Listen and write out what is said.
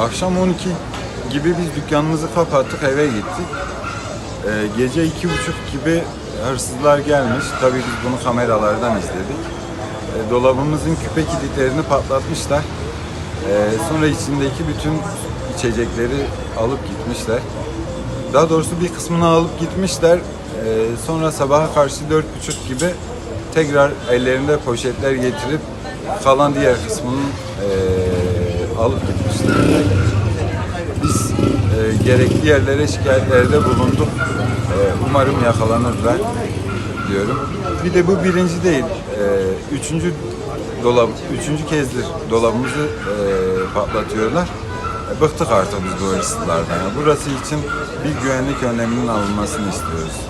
Akşam 12 gibi biz dükkanımızı kapattık, eve gittik. Ee, gece iki buçuk gibi hırsızlar gelmiş. Tabii biz bunu kameralardan izledik. Ee, dolabımızın küpe kilitlerini patlatmışlar. Ee, sonra içindeki bütün içecekleri alıp gitmişler. Daha doğrusu bir kısmını alıp gitmişler. Ee, sonra sabaha karşı dört buçuk gibi tekrar ellerinde poşetler getirip kalan diğer kısmını eee, alıp gitmişler. Biz eee, gerekli yerlere şikayetlerde bulunduk. Eee, umarım yakalanırlar diyorum. Bir de bu birinci değil. Eee, üçüncü dolap, üçüncü kezdir dolabımızı eee, patlatıyorlar. E, Bıktık artık biz bu hırsızlardan. Burası için bir güvenlik önleminin alınmasını istiyoruz.